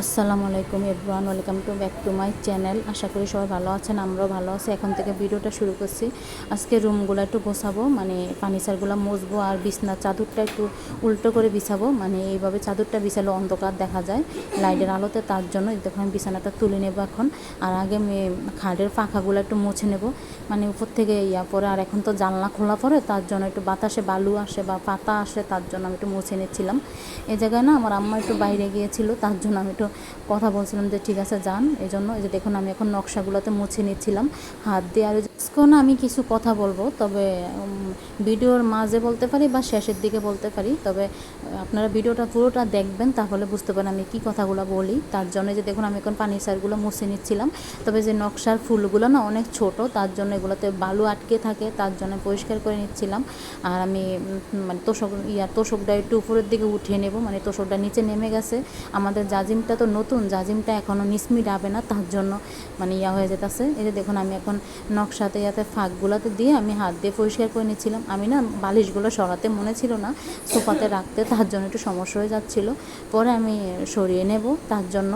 আসসালামু আলাইকুম everyone, welcome to back to my channel. আশা করি সবাই ভালো আছেন, আমরাও ভালো আছি। এখন থেকে ভিডিওটা শুরু করছি। আজকে রুমগুলো একটু গোছাবো মানে ফার্নিচারগুলো মুছবো আর বিছনার চাদরটা একটু উল্টো করে বিছাবো। মানে এইভাবে চাদরটা বিছালে অন্ধকার দেখা যায় লাইটের আলোতে, তার জন্য দেখুন আমি বিছানাটা তুলে নেব এখন। আর আগে খাটের পাখাগুলো একটু মুছে নেব। মানে উপর থেকে ইয়া পরে, আর এখন তো জানলা খোলা পড়ে তার জন্য একটু বাতাসে বালু আসে বা পাতা আসে, তার জন্য আমি একটু মুছে নিচ্ছিলাম। এ জায়গায় না আমার আম্মা একটু বাইরে গিয়েছিল, তার জন্য আমি একটু কথা বলছিলাম যে, ঠিক আছে, যান। এই জন্য এই যে দেখুন, আমি এখন নকশাগুলোতে মুছে নিচ্ছিলাম হাত দিয়ে। আর আজকেও আমি কিছু কথা বলব, তবে ভিডিওর মাঝে বলতে পারি বা শেষের দিকে বলতে পারি। তবে আপনারা ভিডিওটা পুরোটা দেখবেন, তাহলে বুঝতে পারেন আমি কি কথাগুলো বলি। তার জন্য যে দেখুন, আমি এখন পানি সারগুলো মুছে নিচ্ছিলাম। তবে যে নকশার ফুলগুলো না অনেক ছোট, তার জন্য এগুলোতে বালু আটকে থাকে, তার জন্য পরিষ্কার করে নিচ্ছিলাম। আর আমি মানে তোষক, ইয়া, তোষকটা একটু উপরের দিকে উঠিয়ে নেব মানে তোষকটা নিচে নেমে গেছে। আমাদের জাজিমটা তো নতুন, জাজিমটা এখনও নিসমি ডাবে না, তার জন্য মানে ইয়া হয়ে যেতেছে। এই যে দেখুন, আমি এখন নকশাতে ইয়াতে ফাঁকগুলোতে দিয়ে আমি হাত দিয়ে পরিষ্কার করে নিচ্ছিলাম। আমি না বালিশগুলো সরাতে মনে ছিল না, সোফাতে রাখতে, তার জন্য একটু সমস্যা হয়ে যাচ্ছিল। পরে আমি সরিয়ে নেব, তার জন্য।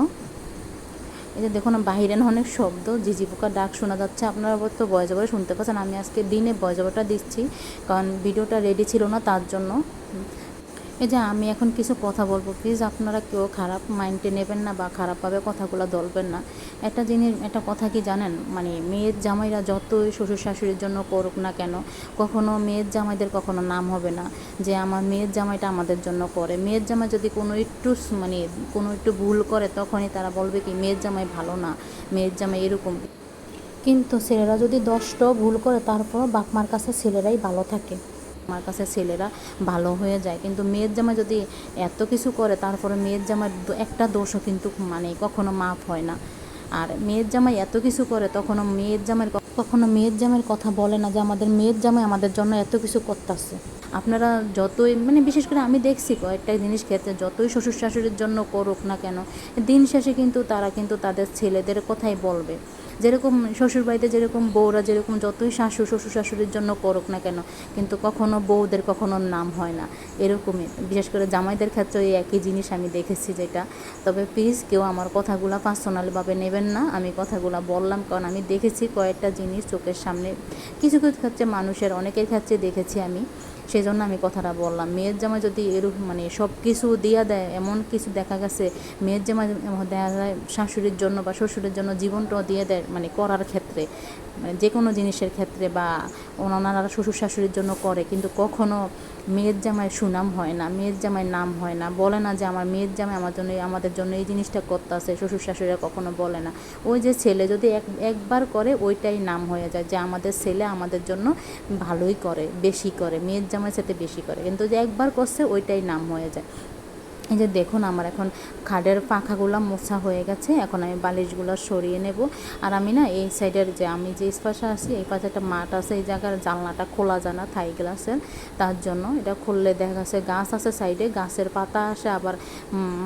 এই যে দেখুন বাইরে না অনেক শব্দ ঝিঝি পোকার ডাক শোনা যাচ্ছে। আপনারা তো বয়স করে শুনতে পাচ্ছেন, আমি আজকে দিনে বয়সটা দিচ্ছি। কারণ ভিডিওটা রেডি ছিল না, তার জন্য। এই যে আমি এখন কিছু কথা বলব প্লিজ আপনারা কেউ খারাপ মাইন্ডে নেবেন না বা খারাপভাবে কথাগুলো দলবেন না। একটা জিনিস, একটা কথা কি জানেন? মানে মেয়ের জামাইরা যতই শ্বশুর শাশুড়ির জন্য করুক না কেন, কখনো মেয়ের জামাইদের কখনো নাম হবে না যে আমার মেয়ের জামাইটা আমাদের জন্য করে। মেয়ের জামাই যদি কোনো একটু মানে কোনো একটু ভুল করে, তখনই তারা বলবে কি, মেয়ের জামাই ভালো না, মেয়ের জামাই এরকম। কিন্তু ছেলেরা যদি দশটাও ভুল করে, তারপরও বাপমার কাছে ছেলেরাই ভালো থাকে। আমার কাছে ছেলেরা ভালো হয়ে যায়। কিন্তু মেয়ের জামাই যদি এত কিছু করে, তারপরে মেয়ের জামাই দো- একটা দোষও কিন্তু মানে কখনো মাফ হয় না। আর মেয়ের জামাই এত কিছু করে, তখনও মেয়ের জামাইয়ের ক- কখনো মেয়ের জামাইয়ের কথা বলে না যে আমাদের মেয়ের জামাই আমাদের জন্য এত কিছু করতেছে। আপনারা যতই মানে বিশেষ করে আমি দেখছি কয়েকটা জিনিস ক্ষেত্রে যতই শ্বশুর শাশুড়ির জন্য করুক না কেন, দিন শেষে কিন্তু তারা কিন্তু তাদের ছেলেদের কথাই বলবে। যেরকম শ্বশুরবাড়িতে যেরকম বউরা যেরকম যতই শাশু শ্বশুর শাশুড়ির জন্য করুক না কেন, কিন্তু কখনো বউদের কখনো নাম হয় না। এরকমই। বিশেষ করে জামাইদের ক্ষেত্রে এই একই জিনিস আমি দেখেছি যেটা। তবে প্লিজ কেউ আমার কথাগুলো পার্সোনালভাবে নেবেন না। আমি কথাগুলো বললাম কারণ আমি দেখেছি কয়েকটা জিনিস চোখের সামনে। কিছু কিছু ক্ষেত্রে মানুষের, অনেকের ক্ষেত্রে দেখেছি আমি। সেই জন্য আমি কথাটা বললাম। মেয়ের জামাই যদি এরকম মানে সব কিছু দিয়া দেয়, এমন কিছু দেখা গেছে, মেয়ের জামাই দেখা যায় শাশুড়ির জন্য বা শ্বশুরের জন্য জীবনটাও দিয়ে দেয় মানে করার ক্ষেত্রে মানে যে কোনো জিনিসের ক্ষেত্রে বা ওনারা শ্বশুর শাশুড়ির জন্য করে, কিন্তু কখনো মেয়ের জামাই সুনাম হয় না, মেয়ের জামাই নাম হয় না, বলে না যে আমার মেয়ের জামাই আমার জন্য, আমাদের জন্য এই জিনিসটা করতে আছে শ্বশুর শাশুড়িরা কখনো বলে না। ওই যে ছেলে যদি এক, একবার করে ওইটাই নাম হয়ে যায় যে আমাদের ছেলে আমাদের জন্য ভালোই করে, বেশি করে, মেয়ের জামাই সাথে বেশি করে। কিন্তু যে একবার করছে ওইটাই নাম হয়ে যায়। এই যে দেখুন, আমার এখন খাটের পাখাগুলো মোছা হয়ে গেছে। এখন আমি বালিশগুলো সরিয়ে নেব। আর আমি না এই সাইডের যে আমি যে পাশে আছি, এই পাশে একটা মাঠ আছে, এই জায়গার জানলাটা খোলা জানা থাই গ্লাসের। তার জন্য এটা খুললে দেখা গেছে গাছ আছে সাইডে, গাছের পাতা আসে আবার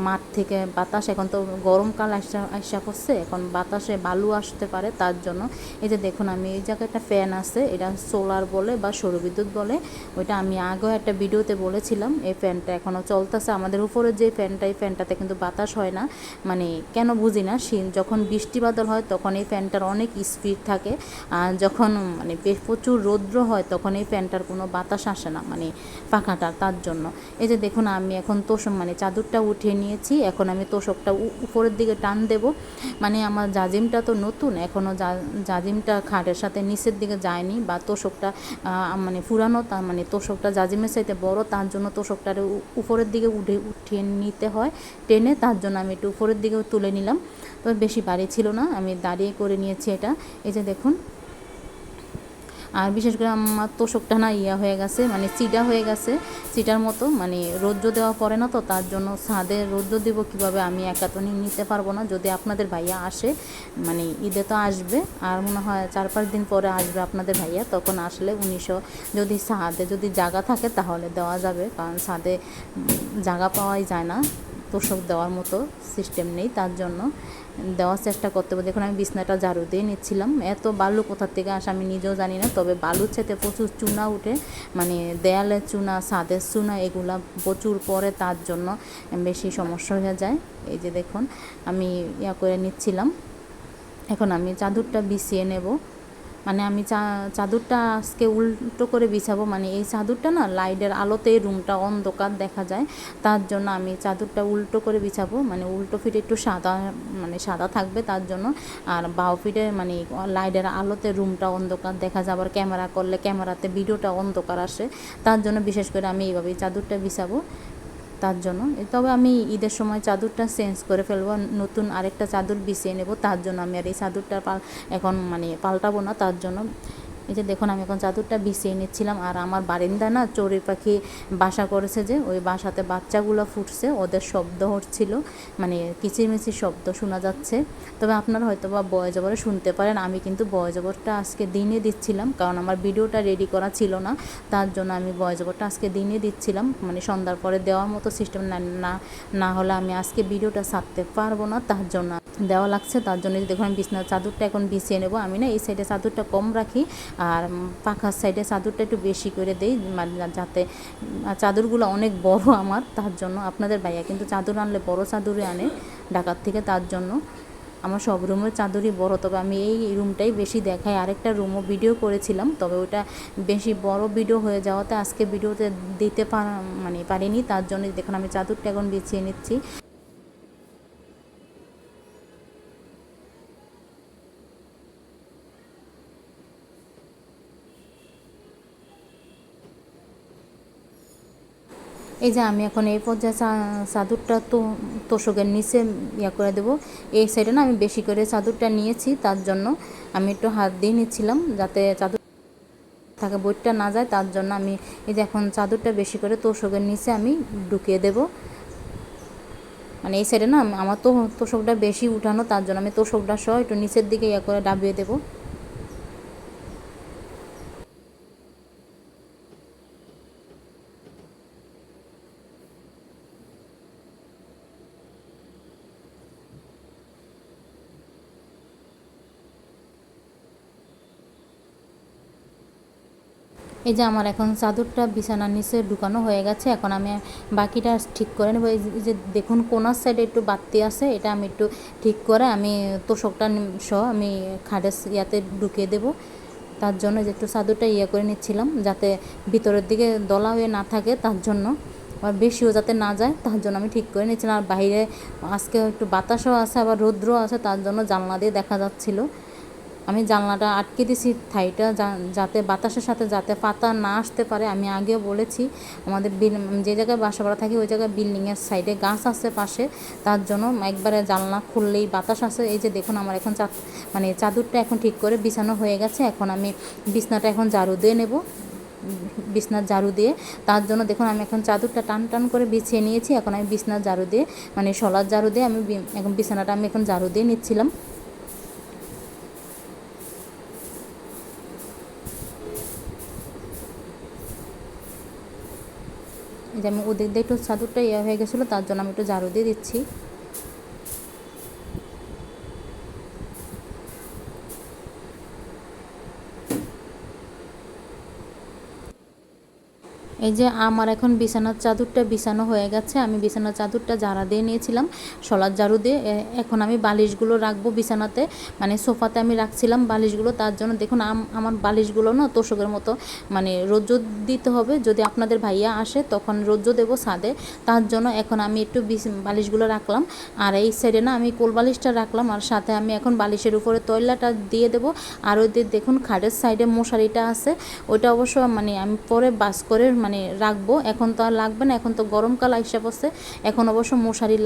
মাঠ থেকে বাতাস। এখন তো গরমকাল আসা আসা করছে, এখন বাতাসে বালু আসতে পারে। তার জন্য এই যে দেখুন, আমি এই জায়গায় একটা ফ্যান আছে, এটা সোলার বলে বা সৌরবিদ্যুৎ বলে। ওইটা আমি আগেও একটা ভিডিওতে বলেছিলাম, এই ফ্যানটা এখনও চলতেছে। আমাদের উপরে যে ফ্যানটা, এই ফ্যানটাতে কিন্তু বাতাস হয় না। মানে কেন বুঝি না যখন বৃষ্টি বাদল হয় তখন এই ফ্যানটার অনেক স্পিড থাকে। আর যখন মানে প্রচুর রৌদ্র হয় তখন এই ফ্যানটার কোনো বাতাস আসে না মানে পাখাটা তার জন্য। এই যে দেখুন, আমি এখন তোষক মানে চাদরটা উঠিয়ে নিয়েছি, এখন আমি তোষকটা উপরের দিকে টান দেব। মানে আমার জাজিমটা তো নতুন এখনও জাজিমটা খাটের সাথে নিচের দিকে যায়নি বা তোষকটা মানে পুরানো মানে তোষকটা জাজিমের সাথে বড়, তার জন্য তোষকটার উপরের দিকে উঠে, উঠিয়ে নিতে হয়, টেনে তার জন্য আমি একটু উপরের দিকেও তুলে নিলাম। তবে বেশি বাড়ি ছিল না, আমি দাঁড়িয়ে করে নিয়েছি এটা। এই যে দেখুন আর বিশেষ করে আমার তোষকটা না ইয়া হয়ে গেছে মানে চিটা হয়ে গেছে চিটার মতো মানে রৌদ্র দেওয়া পড়ে না তো, তার জন্য ছাদে রৌদ্র দেবো কীভাবে আমি একা তো নিতে পারব না, যদি আপনাদের ভাইয়া আসে মানে ঈদে তো আসবে, আর মনে হয় চার পাঁচ দিন পরে আসবে আপনাদের ভাইয়া, তখন আসলে উনিশশো যদি ছাদে যদি জায়গা থাকে তাহলে দেওয়া যাবে, কারণ ছাদে জায়গা পাওয়াই যায় না, তোষক দেওয়ার মতো সিস্টেম নেই তার জন্য। দেওয়ার চেষ্টা করতে হবে। দেখুন, আমি বিছনাটা ঝাড়ু দিয়ে নিচ্ছিলাম। এত বালু কোথার থেকে আসে আমি নিজেও জানি না। তবে বালুর সাথে প্রচুর চুনা উঠে মানে দেয়ালের চুনা, ছাদের চুনা, এগুলা প্রচুর পরে তার জন্য বেশি সমস্যা হয়ে যায়। এই যে দেখুন, আমি ইয়া করে নিচ্ছিলাম। এখন আমি চাদরটা বিছিয়ে নেব। মানে আমি চা, চাদরটা আজকে উল্টো করে বিছাবো। মানে এই চাদরটা না, লাইটের আলোতে রুমটা অন্ধকার দেখা যায়। তার জন্য আমি চাদরটা উল্টো করে বিছাবো। মানে উল্টো ফিটে একটু সাদা মানে সাদা থাকবে তার জন্য। আর বাও ফিটে মানে লাইটের আলোতে রুমটা অন্ধকার দেখা যায়। আবার ক্যামেরা করলে ক্যামেরাতে ভিডিওটা অন্ধকার আসে। তার জন্য বিশেষ করে আমি এইভাবেই চাদরটা বিছাবো। তার জন্য। তবে আমি ঈদের সময় চাদরটা চেঞ্জ করে ফেলব নতুন আরেকটা চাদর বিছিয়ে নেব, তার জন্য আমি আর এই চাদরটা এখন মানে পাল্টাবো না, তার জন্য এই যে দেখুন, আমি এখন চাদরটা বিছিয়ে নিচ্ছিলাম। আর আমার বারিন্দা না চড়ুই পাখি বাসা করেছে যে, ওই বাসাতে বাচ্চাগুলো ফুটছে, ওদের শব্দ হচ্ছিল মানে কিচিরমিচির শব্দ শোনা যাচ্ছে। তবে আপনারা হয়তো বা বয়জবরে শুনতে পারেন, আমি কিন্তু বয়জবরটা আজকে দিনে দিচ্ছিলাম, কারণ আমার ভিডিওটা রেডি করা ছিল না। তার জন্য আমি বয়জবরটা আজকে দিনে দিচ্ছিলাম মানে সন্ধ্যার পরে দেওয়ার মতো সিস্টেম না না হলে আমি আজকে ভিডিওটা ছাড়তে পারব না, তার জন্য দেওয়া লাগছে, তার জন্য দেখুন আমি বিছনার চাদরটা এখন বিছিয়ে নেব। আমি না এই সাইডে চাদরটা কম রাখি আর পাখার সাইডে চাদরটা একটু বেশি করে দেই মানে যাতে চাদরগুলো অনেক বড় আমার, তার জন্য আপনাদের ভাইয়া কিন্তু চাদর আনলে বড় চাদরই আনে ঢাকার থেকে, তার জন্য আমার সব রুমের চাদরই বড়। তবে আমি এই রুমটাই বেশি দেখাই। আরেকটা রুমও ভিডিও করেছিলাম, তবে ওটা বেশি বড় ভিডিও হয়ে যাওয়াতে আজকে ভিডিওতে দিতে পার মানে পারিনি, তার জন্য দেখুন আমি চাদরটা এখন বিছিয়ে নিচ্ছি। এই যে আমি এখন এই পর্যায়ে চাদরটা তো, তোষকের নিচে ইয়া করে দেবো। এই সাইডে না আমি বেশি করে চাদরটা নিয়েছি, তার জন্য আমি একটু হাত দিয়ে নিচ্ছিলাম যাতে চাদর থাকে বইটা না যায়, তার জন্য আমি এই যে এখন চাদরটা বেশি করে তোষকের নিচে আমি ঢুকিয়ে দেব। মানে এই সাইডে না, আমার তো তোষকটা বেশি উঠানো, তার জন্য আমি তোষকটা সহ একটু নিচের দিকে ইয়া করে ডাবিয়ে দেবো। এই যে আমার এখন চাদরটা বিছানার নিচে ঢুকানো হয়ে গেছে, এখন আমি বাকিটা ঠিক করে নেব। এই যে দেখুন কোনার সাইডে একটু বাড়তি আছে, এটা আমি একটু ঠিক করে আমি তোষকটা সহ আমি খাটের ইয়াতে ঢুকিয়ে দেবো। তার জন্য যে একটু চাদরটা ইয়ে করে নিচ্ছিলাম, যাতে ভিতরের দিকে দলা হয়ে না থাকে তার জন্য। আবার বেশিও যাতে না যায়, তার জন্য আমি ঠিক করে নিচ্ছিলাম। আর বাইরে আজকে একটু বাতাসও আছে, আবার রৌদ্রও আছে, তার জন্য জানলা দিয়ে দেখা যাচ্ছিল। আমি জানলাটা আটকে দিছি থাইটা যাতে বাতাসের সাথে যাতে পাতা না আসতে পারে, আমি আগেও বলেছি, আমাদের যে জায়গায় বাসা বাড়া থাকি, ওই জায়গায় বিল্ডিংয়ের সাইডে গাছ আছে পাশে, তার জন্য একবারে জানলা খুললেই বাতাস আসে। এই যে দেখুন, আমার এখন চা মানে চাদরটা এখন ঠিক করে বিছানো হয়ে গেছে, এখন আমি বিছনাটা এখন ঝাড়ু দিয়ে নেব, বিছনার ঝাড়ু দিয়ে, তার জন্য দেখুন, আমি এখন চাদরটা টান টান করে বিছিয়ে নিয়েছি, এখন আমি বিছনার ঝাড়ু দিয়ে মানে শলার ঝাড়ু দিয়ে আমি এখন বিছানাটা আমি এখন ঝাড়ু দিয়ে নিচ্ছিলাম। যে আমি ওদের দিয়ে একটু চাদরটা ইয়ে হয়ে গেছিল, তার জন্য আমি একটু ঝাড়ু দিয়ে দিচ্ছি। এই যে আমার এখন বিছানার চাদরটা বিছানো হয়ে গেছে, আমি বিছানার চাদরটা জারা দিয়ে নিয়েছিলাম সলার ঝাড়ু দিয়ে। এখন আমি বালিশগুলো রাখব বিছানাতে মানে সোফাতে আমি রাখছিলাম বালিশগুলো, তার জন্য দেখুন আমার বালিশগুলো না তোষকের মতো মানে রোদ্র দিতে হবে, যদি আপনাদের ভাইয়া আসে তখন রোদ্র দেবো ছাদে, তার জন্য এখন আমি একটু বালিশগুলো রাখলাম, আর এই সাইডে না আমি কোল বালিশটা রাখলাম, আর সাথে আমি এখন বালিশের উপরে তৈলাটা দিয়ে দেবো, আর ওই দেখুন খাটের সাইডে মশারিটা আছে, ওইটা অবশ্য মানে আমি পরে বাস করে মানে রাখব। এখন তো আর লাগবে না, এখন তো গরমকাল আইসা পড়ছে। এখন অবশ্য মশারি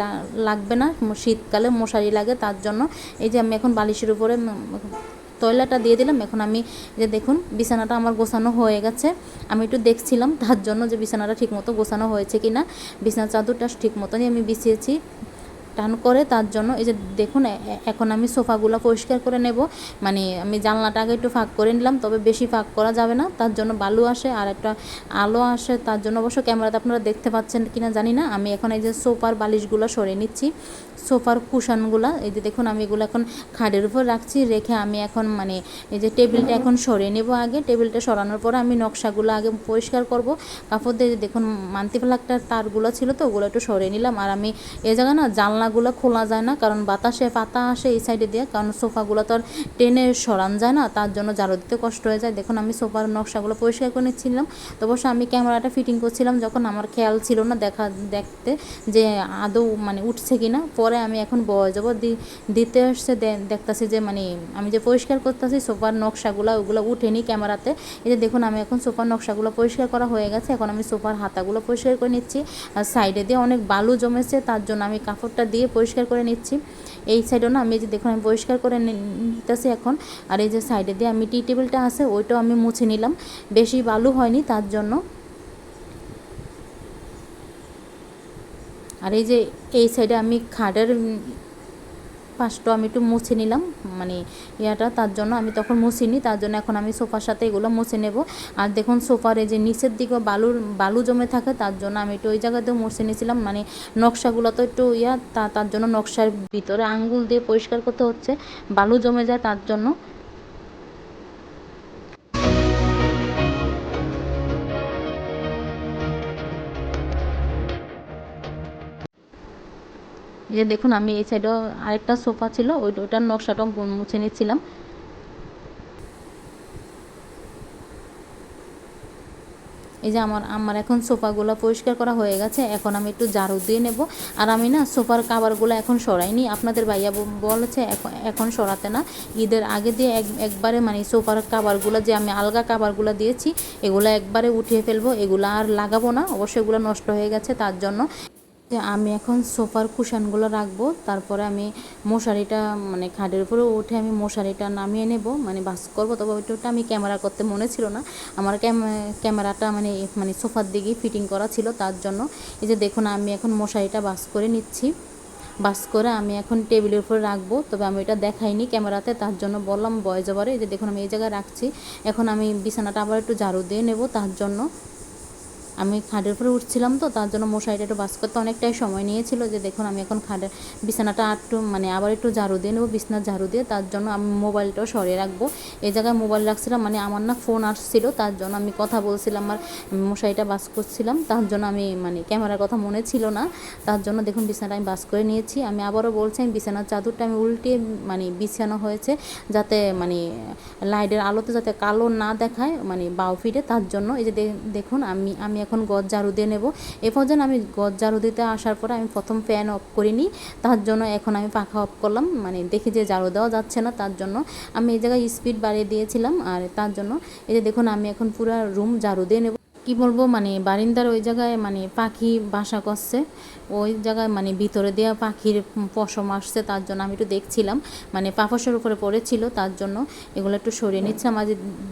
লাগবে না শীতকালে মশারি লাগে তার জন্য। এই যে আমি এখন বালিশের উপরে তয়লাটা দিয়ে দিলাম। এখন আমি, যে দেখুন, বিছানাটা আমার গোছানো হয়ে গেছে। আমি একটু দেখছিলাম তার জন্য যে বিছানাটা ঠিকমতো গোছানো হয়েছে কি না বিছানার চাদরটা ঠিক মতনই আমি বিছিয়েছি। টান করে তার জন্য এই যে দেখুন, এ- এ- এখন আমি সোফাগুলো পরিষ্কার করে নেব। মানে আমি জানলাটা আগে একটু ফাঁক করে নিলাম, তবে বেশি ফাঁক করা যাবে না। তার জন্য বালু আসে আর একটা আলো আসে, তার জন্য অবশ্য ক্যামেরাতে আপনারা দেখতে পাচ্ছেন কি না জানি না। আমি এখন এই যে সোফার বালিশগুলো সরিয়ে নিচ্ছি, সোফার কুশানগুলো। এই যে দেখুন, আমি এগুলো এখন খাটের উপর রাখছি, রেখে আমি এখন মানে এই যে টেবিলটা এখন সরিয়ে নেব আগে। টেবিলটা সরানোর পরে আমি নকশাগুলো আগে পরিষ্কার করব। কাপড় দিয়ে দেখুন, মান্তিফালাকটার তারগুলো ছিল তো, ওগুলো একটু সরিয়ে নিলাম। আর আমি এই জায়গায় না জানলাগুলো খোলা যায় না, কারণ বাতাসে পাতা আসে এই সাইডে দিয়ে, কারণ সোফাগুলো তো আর টেনে সরান যায় না, তার জন্য ঝাড়ু দিতে কষ্ট হয়ে যায়। দেখুন, আমি সোফার নকশাগুলো পরিষ্কার করে নিচ্ছিলাম। তো অবশ্য আমি ক্যামেরাটা ফিটিং করছিলাম যখন, আমার খেয়াল ছিল না দেখা, দেখতে যে আদৌ মানে উঠছে কি না। পরে আমি এখন বয় যাব দিতে আসছে দেখতাছি যে মানে আমি যে পরিষ্কার করতেছি, সোফার নকশাগুলো ওগুলো উঠেনি ক্যামেরাতে। এই যে দেখুন, আমি এখন সোফার নকশাগুলো পরিষ্কার করা হয়ে গেছে, এখন আমি সোফার হাতাগুলো পরিষ্কার করে নিচ্ছি। আর সাইডে দিয়ে অনেক বালু জমেছে, তার জন্য আমি কাপড়টা দিয়ে পরিষ্কার করে নিচ্ছি। এই সাইডও না আমি যে দেখুন, আমি পরিষ্কার করে নিতেছি এখন। আর এই যে সাইডে দিয়ে আমি টি টেবিলটা আছে, ওইটাও আমি মুছে নিলাম। বেশি বালু হয়নি তার জন্য। আর এই যে এই সাইডে আমি খাটের পাশটা আমি একটু মুছে নিলাম মানে ইয়াটা তার জন্য আমি তখন মুছিনি, তার জন্য এখন আমি সোফার সাথে এগুলো মুছে নেব। আর দেখুন সোফার এই যে নিচের দিকে বালুর, বালু জমে থাকে, তার জন্য আমি একটু ওই জায়গাতেও মুছে নিয়েছিলাম মানে নকশাগুলো তো একটু ইয়া, তা, তার জন্য নকশার ভিতরে আঙ্গুল দিয়ে পরিষ্কার করতে হচ্ছে, বালু জমে যায় তার জন্য। যে দেখুন, আমি এই সাইডেও আরেকটা সোফা ছিল, ওই ওইটার নকশাটাও মুছে নিচ্ছিলাম। এই যে আমার আমার এখন সোফাগুলো পরিষ্কার করা হয়ে গেছে, এখন আমি একটু ঝাড়ু দিয়ে নেব। আর আমি না সোফার কাভারগুলো এখন সরাইনি। আপনাদের ভাইয়া বলেছে, এখন সরাতে না। ঈদের আগে দিয়ে এক একবারে মানে সোফার কাভারগুলো যে আমি আলগা কাভারগুলো দিয়েছি, এগুলো একবারে উঠিয়ে ফেলব। এগুলো আর লাগাবো না। অবশ্যই এগুলো নষ্ট হয়ে গেছে তার জন্য। আমি এখন সোফার কুশানগুলো রাখব, তারপরে আমি মশারিটা মানে খাটের উপরে উঠে আমি মশারিটা নামিয়ে নেব মানে বাস করব, তবে ওইটা আমি ক্যামেরা করতে মনে ছিল না। আমার ক্যাম- ক্যামেরাটা মানে মানে সোফার দিকেই ফিটিং করা ছিল, তার জন্য। এই যে দেখুন, আমি এখন মশারিটা বাস করে নিচ্ছি। বাস করে আমি এখন টেবিলের উপরে রাখব, তবে আমি এটা দেখাইনি ক্যামেরাতে, তার জন্য বললাম, বয় যাবারে এই যে দেখুন, আমি এই জায়গায় রাখছি। এখন আমি বিছানাটা আবার একটু ঝাড়ু দিয়ে নেব, তার জন্য। আমি খাটের উপরে উঠছিলাম তো, তার জন্য মশারিটা একটু বাস করতে অনেকটাই সময় নিয়েছিল যে দেখুন আমি এখন খাটের বিছানাটা একটু মানে আবার একটু ঝাড়ু দিয়ে নেব, বিছানার ঝাড়ু দিয়ে, তার জন্য আমি মোবাইলটাও সরিয়ে রাখব। এই জায়গায় মোবাইল রাখছিলাম মানে আমার না ফোন আসছিল, তার জন্য আমি কথা বলছিলাম আর মশারিটা বাস করছিলাম, তার জন্য আমি মানে ক্যামেরার কথা মনে ছিল না। তার জন্য দেখুন বিছানাটা আমি বাস করে নিয়েছি। আমি আবারও বলছি, আমি বিছানার চাদরটা আমি উল্টে মানে বিছানো হয়েছে, যাতে মানে লাইটের আলোতে যাতে কালো না দেখায় মানে বাউ ফিটে, তার জন্য এই যে দেখুন আমি আমি এখন গদ ঝাড়ু দিয়ে নেব। এ পর্যন্ত আমি গদ ঝাড়ু দিতে আসার পরে আমি প্রথম ফ্যান অফ করিনি। তার জন্য এখন আমি পাখা অফ করলাম। মানে দেখি যে ঝাড়ু দেওয়া যাচ্ছে না, তার জন্য আমি এই জায়গায় স্পিড বাড়িয়ে দিয়েছিলাম। আর তার জন্য এই যে দেখুন, আমি এখন পুরো রুম ঝাড়ু দিয়ে নেব। কি বলব মানে বারিন্দার ওই জায়গায় মানে পাখি বাসা করছে। ওই জায়গায় মানে ভিতরে দেওয়া পাখির পশম আসছে, তার জন্য আমি একটু দেখছিলাম। মানে পাপসের উপরে পড়েছিল, তার জন্য এগুলো একটু সরিয়ে নিচ্ছিলাম আজ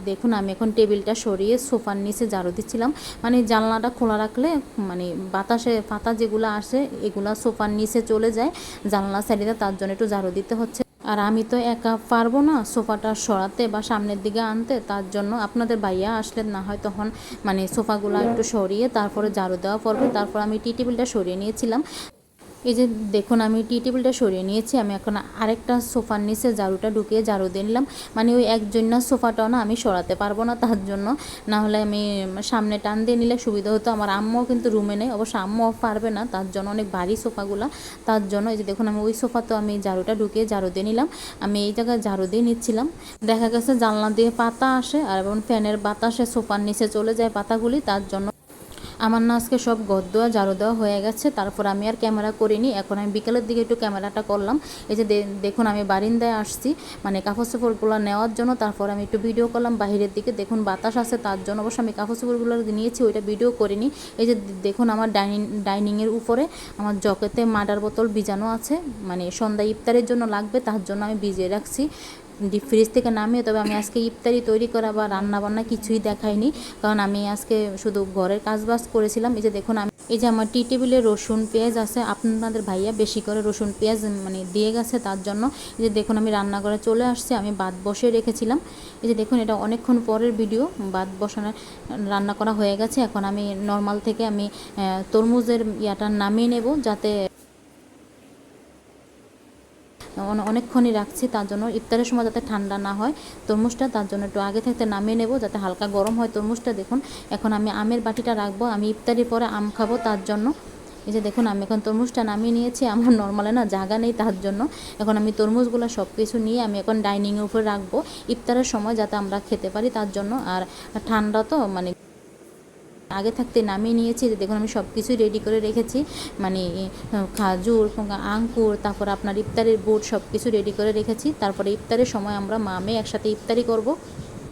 দেখুন, আমি এখন টেবিলটা সরিয়ে সোফার নিচে ঝাড়ু দিচ্ছিলাম। মানে জানলাটা খোলা রাখলে মানে বাতাসে পাতা যেগুলো আসে, এগুলো সোফার নিচে চলে যায়। জানলা সাইডে তার জন্য একটু ঝাড়ু দিতে হচ্ছে। আর আমি তো একা পারব না সোফাটা সরাতে বা সামনের দিকে আনতে, তার জন্য আপনাদের ভাইয়া আসলেন না হয় তখন মানে সোফাগুলো একটু সরিয়ে তারপরে ঝাড়ু দেওয়া পড়বে। তারপর আমি টি টেবিলটা সরিয়ে নিয়েছিলাম। এই যে দেখুন, আমি টি টেবিলটা সরিয়ে নিয়েছি, আমি এখন আরেকটা সোফার নিচে ঝাড়ুটা ঢুকিয়ে ঝাড়ু দিয়ে নিলাম। মানে ওই একজন্য সোফাটাও না আমি সরাতে পারব না তার জন্য। না হলে আমি সামনে টান দিয়ে নিলে সুবিধা হতো। আমার আম্মাও কিন্তু রুমে নেই, অবশ্য আম্মাও পারবে না, তার জন্য অনেক ভারী সোফাগুলো। তার জন্য এই যে দেখুন, আমি ওই সোফাতেও আমি ঝাড়ুটা ঢুকিয়ে ঝাড়ু দিয়ে নিলাম। আমি এই জায়গায় ঝাড়ু দিয়ে নিচ্ছিলাম। দেখা গেছে জানলা দিয়ে পাতা আসে, আর এবং ফ্যানের বাতাসে সোফার নিচে চলে যায় পাতাগুলি, তার জন্য আমার না আজকে সব গদ দেওয়া ঝাড়ু দেওয়া হয়ে গেছে, তারপর আমি আর ক্যামেরা করিনি। এখন আমি বিকেলের দিকে একটু ক্যামেরাটা করলাম। এই যে দেখুন, আমি বারিন্দায় আসছি মানে কাপড় চোপড়গুলো নেওয়ার জন্য। তারপর আমি একটু ভিডিও করলাম বাইরের দিকে। দেখুন, বাতাস আছে তার জন্য। অবশ্য আমি কাপড় চোপড়গুলো নিয়েছি, ওইটা ভিডিও করিনি। এই যে দেখুন, আমার ডাইনিং, ডাইনিংয়ের উপরে আমার জকেতে মাডার বোতল ভিজানো আছে। মানে সন্ধ্যা ইফতারের জন্য লাগবে, তার জন্য আমি ভিজিয়ে রাখছি। ডিপ ফ্রিজ থেকে নামিয়ে, তবে আমি আজকে ইফতারি তৈরি করা বা রান্না বান্না কিছুই দেখাইনি। কারণ আমি আজকে শুধু ঘরের কাজ বাজ করেছিলাম। এই যে দেখুন, আমি এই যে আমার টি টেবিলে রসুন, পেঁয়াজ আছে। আপনাদের ভাইয়া বেশি করে রসুন, পেঁয়াজ মানে দিয়ে গেছে তার জন্য। এই যে দেখুন, আমি রান্নাঘরে চলে আসছি। আমি ভাত বসিয়ে রেখেছিলাম। এই যে দেখুন, এটা অনেকক্ষণ পরের ভিডিও। ভাত বসানোর রান্না করা হয়ে গেছে। এখন আমি নর্মাল থেকে আমি তরমুজের ইয়াটা নামিয়ে নেব, যাতে অনেকক্ষণই রাখছি, তার জন্য ইফতারের সময় যাতে ঠান্ডা না হয় তরমুজটা, তার জন্য একটু আগে থাকতে নামিয়ে নেব, যাতে হালকা গরম হয় তরমুজটা, দেখুন। এখন আমি আমের বাটিটা রাখব, আমি ইফতারির পরে আম খাব তার জন্য। এই যে দেখুন, আমি এখন তরমুজটা নামিয়ে নিয়েছি, আমার নর্মালে না জায়গা নেই তার জন্য। এখন আমি তরমুজগুলো সব কিছু নিয়ে আমি এখন ডাইনিংয়ের উপরে রাখব, ইফতারের সময় যাতে আমরা খেতে পারি তার জন্য। আর ঠান্ডা তো মানে আগে থাকতে নামিয়ে নিয়েছি, যে দেখুন আমি সব কিছুই রেডি করে রেখেছি। মানে খাজুর আঙ্কুর, তারপর আপনার ইফতারের বোর্ড সব কিছু রেডি করে রেখেছি। তারপরে ইফতারের সময় আমরা মামে একসাথে ইফতারি করব।